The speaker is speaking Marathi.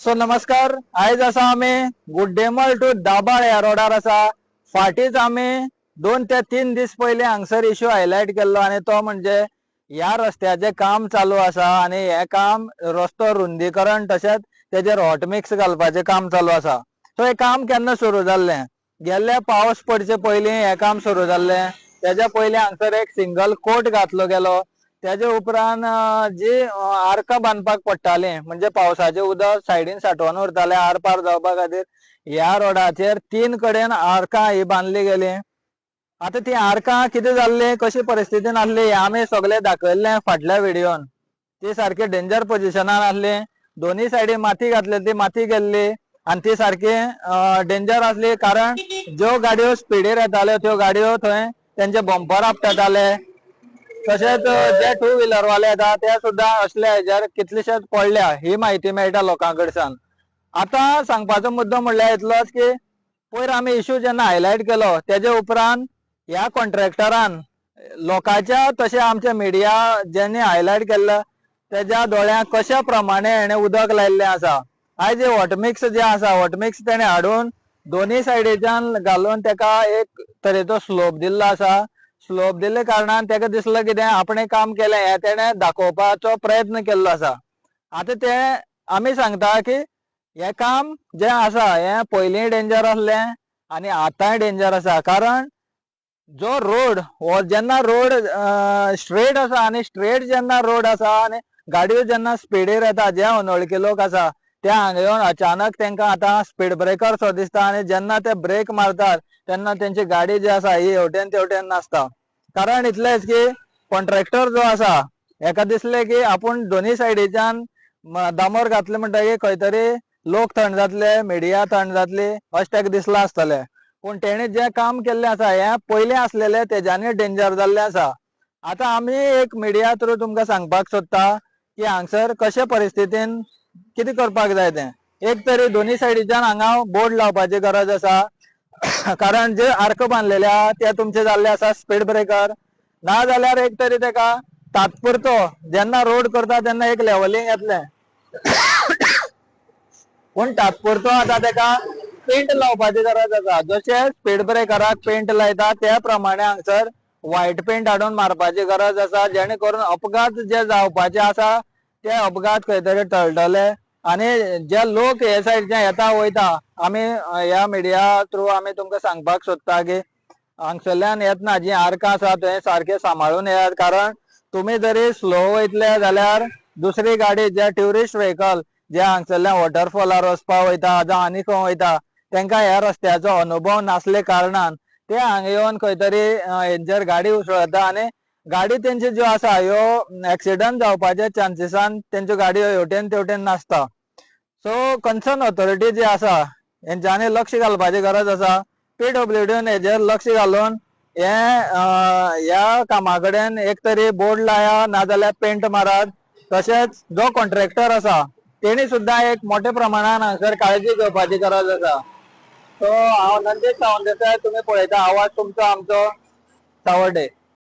सो नमस्कार. आयज आसा आमी गुड्डेमल टू दाबाळ ह्या रोडार आसा फाटीच आमी दोन ते तीन दीस पयलीं हांगसर इश्यू हायलायट केल्लो आनी तो म्हणजे ह्या रस्त्याचे काम चालू आसा आनी हे काम रस्तो रुंदीकरण तशेंच तेजेर हॉट मिक्स घालपाचें काम चालू आसा सो हे काम केन्ना सुरू जाल्लें गेल्ले पावस पडचे पयलीं हे काम सुरू जाल्लें तेज्या पयलीं हांगसर एक सिंगल कोट घातलो गेलो. तेजे उपरांत जी आर्कां बांदपाक पडटालीं म्हणजे पावसाचें उदक सायडीन सांठोवन उरतालें आर पार जावपा खातीर ह्या रोडाचेर तीन कडेन आर्कां ही बांदली गेली. आतां ती आर्कां कितें जाल्ली कशी परिस्थितीन आसली हें आमी सगळें दाखयल्लें फाटल्या व्हिडियोन ती सारकी डेंजर पोझिशनार आसली दोनी सायडीन माती घातली ती माती गेल्ली आनी ती सारकी डेंजर आसली कारण ज्यो गाडयो स्पिडीर येताल्यो त्यो गाडयो थंय तेंचे बंपर आपटताले तशेंच जे टू व्हिलर वाले येता ते सुद्दां असल्या हेजेर कितलेशेच पडल्या ही म्हायती मेळटा लोकां कडच्यान आतां सांगपाचो मुद्दो म्हणल्यार इतलोच की पयर आमी इश्यू जेन्ना हायलायट केलो तेजे उपरांत ह्या कॉन्ट्रॅक्टरान लोकांच्या तशें आमच्या मिडिया जेणे हायलायट केल्लो तेज्या दोळ्यांक कशा प्रमाणे हेणे उदक लायिल्लें आसा आयज हे वॉटमिक्स जे आसा वॉटमिक्स तेणे हाडून दोनी सायडीच्यान घालून तेका एक तरेचो स्लोप दिल्लो आसा स्लोप दिल्ले कारणान तेका दिसलें कितें आपणें काम केलें हें तेणें दाखोवपाचो प्रयत्न केल्लो आसा. आतां तें आमी सांगता की हें काम जें आसा हें पयलीं डेंजर आसलें आनी आतांय डेंजर आसा. कारण जो रोड हो जेन्ना रोड स्ट्रेट आसा आनी स्ट्रेट जेन्ना रोड आसा आनी गाडयो जेन्ना स्पिडीर येता जे अनवळखी लोक आसा ते हांगा येवन अचानक तेंकां आतां स्पीड ब्रेकर सो दिसता आनी जेन्ना ते ब्रेक मारतात तेन्ना तेंची गाडी जी आसा ही हेवटेन तेवटेन नासता कारण इतलेंच की कॉन्ट्रॅक्टर जो आसा हेका दिसलें की आपूण दोनी सायडीच्यान दामोर घातले म्हणटकीर खंय तरी लोक थंड जातले मिडिया थंड जातली अशें ताका दिसला आसतलें पूण तेणे जें काम केल्लें आसा हें पयलें आसलेलें तेज्यानी डेंजर जाल्लें आसा आतां आमी एक मिडिया थ्रू तुमकां सांगपाक सोदता की हांगसर कशे परिस्थितीन कितें करपाक जाय तें? एक तरी दोनी सायडीच्यान हांगा बोर्ड लावपाची गरज आसा. कारण जे आर्क बांदलेले आहा ते तुमचे जाल्ले आसा स्पीड ब्रेकर ना जाल्यार एक तरी तेका तात्पुरतो जेन्ना रोड करता तेन्ना एक लेवलिंग येतलें. पूण तात्पुरतो आतां तेका पेंट लावपाची गरज आसा. जशे स्पीड ब्रेकराक पेंट लायता त्या प्रमाणे हांगसर व्हायट पेंट हाडून मारपाची गरज आसा. जेणे करून अपघात जे जावपाचे आसा ते अपघात खंय तरी टळटले आनी जे लोक हे सायडच्यान येता वयता आमी ह्या मिडिया थ्रू आमी तुमकां सांगपाक सोदता की हांगसरल्यान येतना जी आर्कां आसा थंय सारकें सांबाळून येयात. कारण तुमी जरी स्लो वयतले जाल्यार दुसरी गाडी जे ट्युरिस्ट व्हेकल जे हांगसरल्यान वॉटरफॉलार वचपाक वयता जावं आनी खंय वयता तेंकां ह्या रस्त्याचो अनुभव नासले कारणान ते हांगा येवन खंय तरी अं, हेंचेर गाडी उसळता आनी गाडी तेंच्यो ज्यो आसा ह्यो एक्सिडंट जावपाच्या चान्सीसान तेंच्यो गाडयो हेवटेन तेवटेन नासता. सो कन्सर्न ऑथॉरिटी जी आसा हेंच्यांनी लक्ष घालपाची गरज आसा पी पीडब्ल्यूडीन हेजेर लक्ष घालून हे ह्या कामा कडेन एक तरी बोर्ड लाया नाजाल्यार पेंट मारात. तशेंच जो कॉन्ट्रॅक्टर आसा तेणी सुद्दां एक मोठ्या प्रमाणान हांगसर काळजी घेवपाची गरज आसा सो हांव नंदेश सावंत देसाय तुमी पळयता आवाज तुमचो आमचो. सावड्डे.